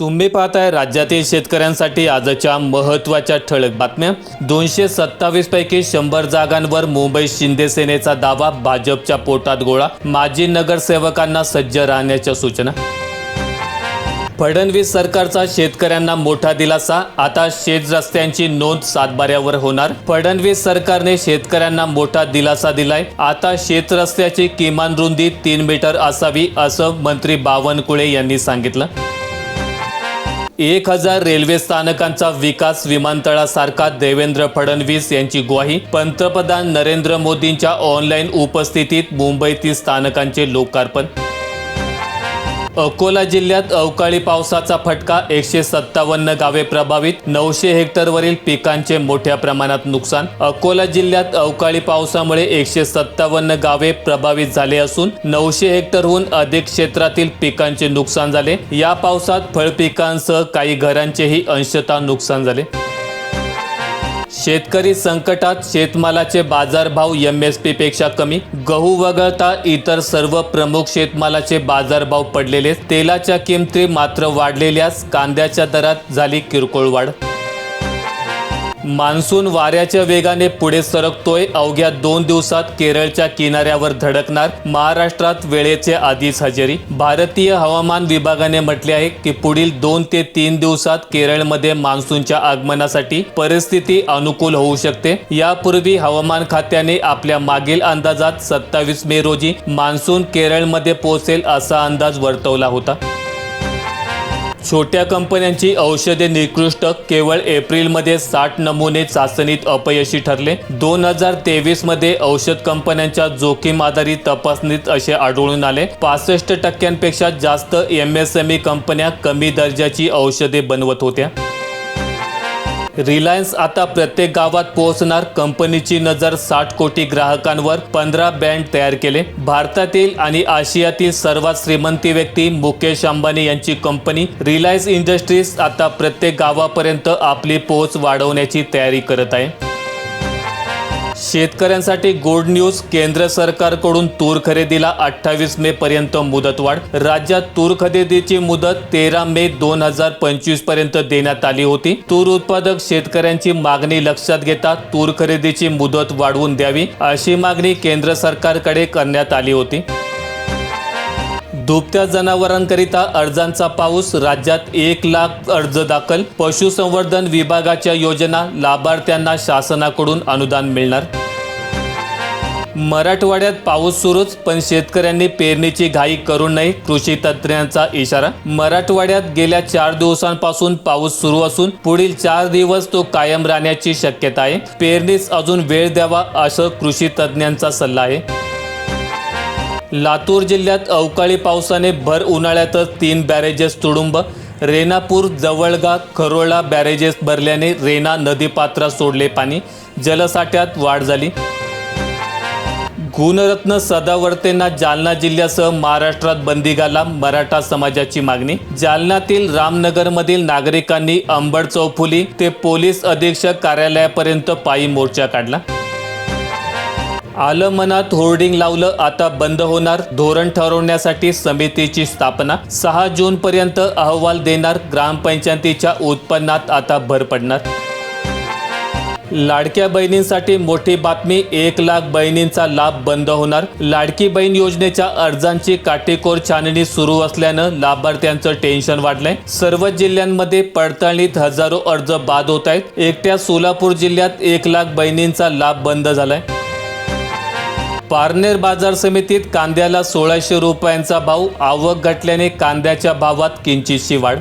तुम्ही पाहताय राज्यातील शेतकऱ्यांसाठी आजच्या महत्त्वाच्या ठळक बातम्या. दोनशे सत्तावीस पैकी शंभर जागांवर मुंबई शिंदे सेनेचा दावा भाजपच्या पोटात गोळा. माजी नगरसेवकांना सज्ज राहण्याच्या सूचना. फडणवीस सरकारचा शेतकऱ्यांना मोठा दिलासा. आता शेत रस्त्यांची नोंद सातबाऱ्यावर होणार. फडणवीस सरकारने शेतकऱ्यांना मोठा दिलासा दिलाय. आता शेत रस्त्याची किमान रुंदी तीन मीटर असावी असं मंत्री बावनकुळे यांनी सांगितलं. एक हजार रेल्वे स्थानकांचा विकास विमानतळासारखा देवेंद्र फडणवीस यांची ग्वाही. पंतप्रधान नरेंद्र मोदींच्या ऑनलाईन उपस्थितीत मुंबईतील स्थानकांचे लोकार्पण अकोला जिल्ह्यात अवकाळी पावसाचा फटका एकशे सत्तावन्न गावे प्रभावित नऊशे हेक्टरवरील पिकांचे मोठ्या प्रमाणात नुकसान. अकोला जिल्ह्यात अवकाळी पावसामुळे एकशे सत्तावन्न गावे प्रभावित झाले असून नऊशे हेक्टरहून अधिक क्षेत्रातील पिकांचे नुकसान झाले. या पावसात फळपिकांसह काही घरांचेही अंशतः नुकसान झाले. शेतकरी संकटात शेतमालाचे बाजारभाव एम एस पी पेक्षा कमी गहू वगळता इतर सर्व प्रमुख शेतमालाचे बाजारभाव पडलेले तेलाच्या किमती मात्र वाढलेल्यास कांद्याच्या दरात झाली किरकोळ वाढ. मान्सून वाऱ्याच्या वेगाने पुढे सरकतोय. अवघ्या दोन दिवसात केरळच्या किनाऱ्यावर धडकणार महाराष्ट्रात वेळेचे आधीच हजेरी. भारतीय हवामान विभागाने म्हटले आहे की पुढील दोन ते तीन दिवसात केरळमध्ये मान्सूनच्या आगमनासाठी परिस्थिती अनुकूल होऊ शकते. यापूर्वी हवामान खात्याने आपल्या मागील अंदाजात सत्तावीस मे रोजी मान्सून केरळमध्ये पोहोचेल असा अंदाज वर्तवला होता. छोट्या कंपन्यांची औषधे निकृष्ट केवळ एप्रिलमध्ये साठ नमुने चाचणीत अपयशी ठरले. दोन हजार तेवीसमध्ये औषध कंपन्यांच्या जोखीम आधारित तपासणीत असे आढळून आले. पासष्ट टक्क्यांपेक्षा जास्त एम एस एम ई कंपन्या कमी दर्जाची औषधे बनवत होत्या. रिलायन्स आता प्रत्येक गावात पोहोचणार. कंपनीची नजर साठ कोटी ग्राहकांवर. पंधरा बँड तयार केले. भारतातील आणि आशियातील सर्वात श्रीमंती व्यक्ती मुकेश अंबानी यांची कंपनी. रिलायन्स इंडस्ट्रीज आता प्रत्येक गावापर्यंत आपली पोहोच वाढवण्याची तयारी करत आहे. शेतकऱ्यांसाठी गुड न्यूज केंद्र सरकारकडून तूर खरेदीला अठ्ठावीस मे पर्यंत मुदतवाढ. राज्यात तूर खरेदीची मुदत तेरा मे दोन हजार पंचवीसपर्यंत देण्यात आली होती. तूर उत्पादक शेतकऱ्यांची मागणी लक्षात घेता तूर खरेदीची मुदत वाढवून द्यावी अशी मागणी केंद्र सरकारकडे करण्यात आली होती. दुभत्या जनावरांकरिता अर्जांचा पाऊस राज्यात एक लाख अर्ज दाखल पशुसंवर्धन विभागाच्या योजना लाभार्थ्यांना शासनाकडून अनुदान मिळणार. मराठवाड्यात पाऊस सुरूच पण शेतकऱ्यांनी पेरणीची घाई करू नये कृषी तज्ज्ञांचा इशारा. मराठवाड्यात गेल्या चार दिवसांपासून पाऊस सुरू असून पुढील चार दिवस तो कायम राहण्याची शक्यता आहे. पेरणीस अजून वेळ द्यावा असं कृषी तज्ज्ञांचा सल्ला आहे. लातूर जिल्ह्यात अवकाळी पावसाने भर उन्हाळ्यातच तीन बॅरेजेस तुडुंब. रेणापूर जवळगा खरोळा बॅरेजेस भरल्याने रेणा नदीपात्रात सोडले पाणी. जलसाठ्यात वाढ झाली. गुणरत्न सदावर्तेंना जालना जिल्ह्यासह महाराष्ट्रात बंदी घाला मराठा समाजाची मागणी. जालन्यातील रामनगरमधील नागरिकांनी अंबड चौफुली ते पोलीस अधीक्षक कार्यालयापर्यंत पायी मोर्चा काढला. आलं मनात होर्डिंग लावलं आता बंद होणार. धोरण ठरवण्यासाठी समितीची स्थापना. सहा जून पर्यंत अहवाल देणार. ग्रामपंचायतीच्या उत्पन्नात आता भर पडणार. लाडक्या बहिणींसाठी मोठी बातमी. एक लाख बहिणींचा लाभ बंद होणार. लाडकी बहीण योजनेच्या अर्जांची काटेकोर छाननी सुरू असल्यानं लाभार्थ्यांचं टेन्शन वाढलंय. सर्व जिल्ह्यांमध्ये पडताळणीत हजारो अर्ज बाद होत आहेत. एकट्या सोलापूर जिल्ह्यात एक लाख बहिणींचा लाभ बंद झालाय. पारनेर बाजार समितीत कांद्याला सोळाशे रुपयांचा भाव आवक घटल्याने कांद्याच्या भावात किंचितशी वाढ.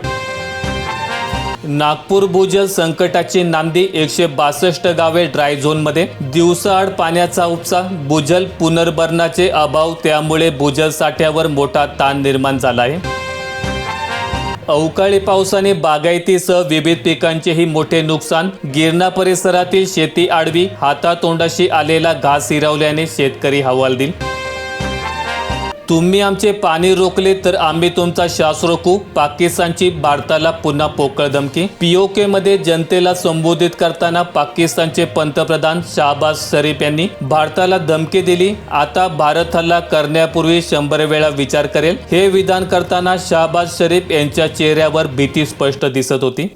नागपूर भूजल संकटाची नांदी एकशे बासष्ट गावे ड्राय झोनमध्ये दिवसाआड पाण्याचा उपसा भूजल पुनर्भरणाचे अभाव त्यामुळे भूजल साठ्यावर मोठा ताण निर्माण झाला आहे. अवकाळी पावसाने बागायतीसह विविध पिकांचेही मोठे नुकसान. गिरणा परिसरातील शेती आडवी हातातोंडाशी आलेला घास हिरावल्याने शेतकरी हवालदिल. तुम्ही आमचे पाणी रोखले तर आम्ही तुमचा श्वास रोखू. पाकिस्तानची भारताला पुन्हा पोकळ धमकी. पीओके मध्ये जनतेला संबोधित करताना पाकिस्तानचे पंतप्रधान शाहबाज शरीफ यांनी भारताला धमकी दिली. आता भारत हल्ला करण्यापूर्वी शंभर वेळा विचार करेल. हे विधान करताना शाहबाज शरीफ यांच्या चेहऱ्यावर भीती स्पष्ट दिसत होती.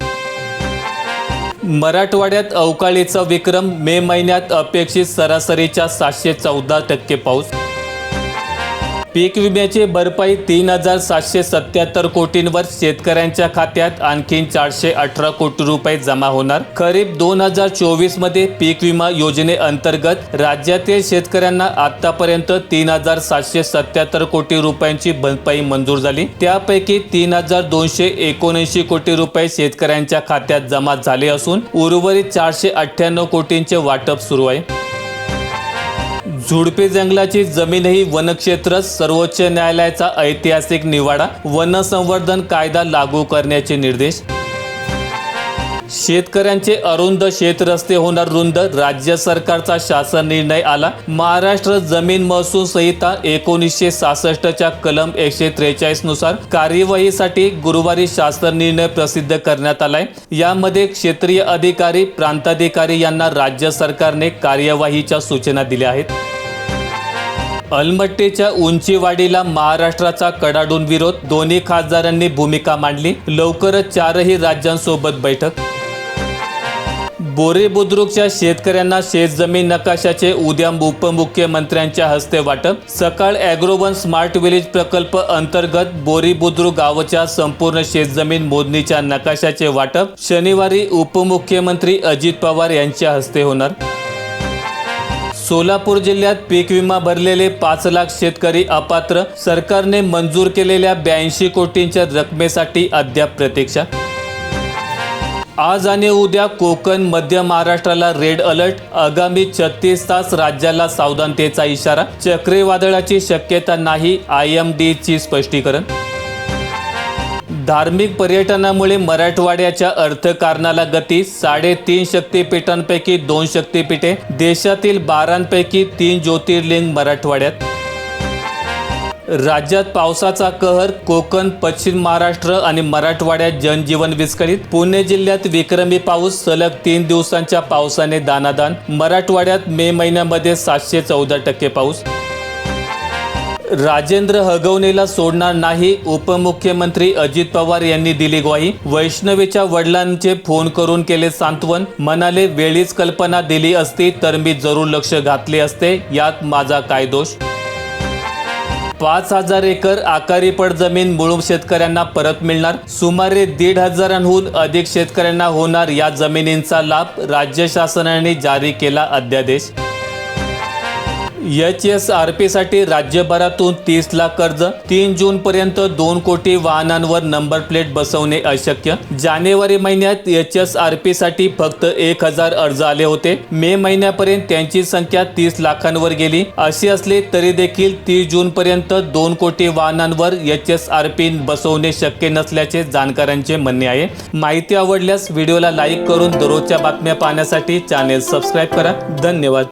मराठवाड्यात अवकाळीचा विक्रम मे महिन्यात अपेक्षित सरासरीच्या सातशे चौदा टक्के पाऊस. पीक विम्याची भरपाई तीन हजार सातशे सत्याहत्तर कोटींवर शेतकऱ्यांच्या खात्यात आणखी चारशे अठरा कोटी रुपये जमा होणार. खरीप दोन हजार चोवीसमध्ये पीक विमा योजनेअंतर्गत राज्यातील शेतकऱ्यांना आतापर्यंत तीन हजार सातशे सत्याहत्तर कोटी रुपयांची भरपाई मंजूर झाली. त्यापैकी तीन हजार दोनशे एकोणऐंशी कोटी रुपये शेतकऱ्यांच्या खात्यात जमा झाले असून उर्वरित चारशे अठ्ठ्याण्णव कोटींचे वाटप सुरू आहे. झुडपे जंगलाची जमीनही वनक्षेत्र सर्वोच्च न्यायालयाचा ऐतिहासिक निवाडा वन संवर्धन कायदा लागू करण्याचे निर्देश. शेतकऱ्यांचे अरुंद शेतरस्ते होणार रुंद राज्य सरकारचा शासन निर्णय आला. महाराष्ट्र जमीन महसूल संहिता एकोणीसशे सहासष्टच्या कलम एकशे त्रेचाळीसनुसार कार्यवाहीसाठी गुरुवारी शासन निर्णय प्रसिद्ध करण्यात आलाय. यामध्ये क्षेत्रीय अधिकारी प्रांताधिकारी यांना राज्य सरकारने कार्यवाहीच्या सूचना दिल्या आहेत. अलमट्टीच्या उंचीवाढीला महाराष्ट्राचा कडाडून विरोध. दोन्ही खासदारांनी भूमिका मांडली. लवकरच चारही राज्यांसोबत बैठक. बोरे बुद्रुकच्या शेतकऱ्यांना शेतजमीन नकाशाचे उद्या उपमुख्यमंत्र्यांच्या हस्ते वाटप. सकाळ अॅग्रोवन स्मार्ट विलेज प्रकल्प अंतर्गत बोरी बुद्रुक गावच्या संपूर्ण शेतजमीन मोजणीच्या नकाशाचे वाटप. शनिवारी उपमुख्यमंत्री अजित पवार यांच्या हस्ते होणार. सोलापूर जिल्ह्यात पीक विमा भरलेले पाच लाख शेतकरी अपात्र. सरकारने मंजूर केलेल्या ब्याऐंशी कोटींच्या रकमेसाठी अद्याप प्रतीक्षा. आज आणि उद्या कोकण मध्य महाराष्ट्राला रेड अलर्ट. आगामी छत्तीस तास राज्याला सावधानतेचा इशारा. चक्रीवादळाची शक्यता नाही आय एम ची स्पष्टीकरण. धार्मिक पर्यटनामुळे मराठवाड्याच्या अर्थकारणाला गती साडेतीन शक्तीपीठांपैकी दोन शक्तीपीठे देशातील बारांपैकी तीन ज्योतिर्लिंग मराठवाड्यात. राज्यात पावसाचा कहर कोकण पश्चिम महाराष्ट्र आणि मराठवाड्यात जनजीवन विस्कळीत. पुणे जिल्ह्यात विक्रमी पाऊस सलग तीन दिवसांच्या पावसाने दानादान. मराठवाड्यात मे महिन्यामध्ये सातशे चौदा टक्के पाऊस. राजेंद्र हगवणेला सोडणार नाही उपमुख्यमंत्री अजित पवार यांनी दिली ग्वाही. वैष्णवीच्या वडिलांचे फोन करून केले सांत्वन. म्हणाले वेळीच कल्पना दिली असती तर मी जरूर लक्ष घातले असते यात माझा काय दोष? पाच हजार एकर आकारीपड जमीन मुळूम शेतकऱ्यांना परत मिळणार. सुमारे दीड हजारांहून अधिक शेतकऱ्यांना होणार या जमिनींचा लाभ राज्य शासनाने जारी केला अध्यादेश. एच एस आर पी साठी राज्यभरातून तीस लाख कर्ज तीन जून पर्यंत दोन कोटी वाहनांवर नंबर प्लेट बसवणे अशक्य. जानेवारी महिन्यात एच एस आर पी साठी फक्त एक हजार अर्ज आले होते. मे महिन्यापर्यंत त्यांची संख्या तीस लाखांवर गेली. अशी असली तरी देखील तीस जून पर्यंत दोन कोटी वाहनांवर एच एस आर पी बसवणे शक्य नसल्याचे जाणकारांचे म्हणणे आहे. माहिती आवडल्यास व्हिडिओला लाईक करून दररोजच्या बातम्या पाहण्यासाठी चॅनेल सबस्क्राईब करा. धन्यवाद.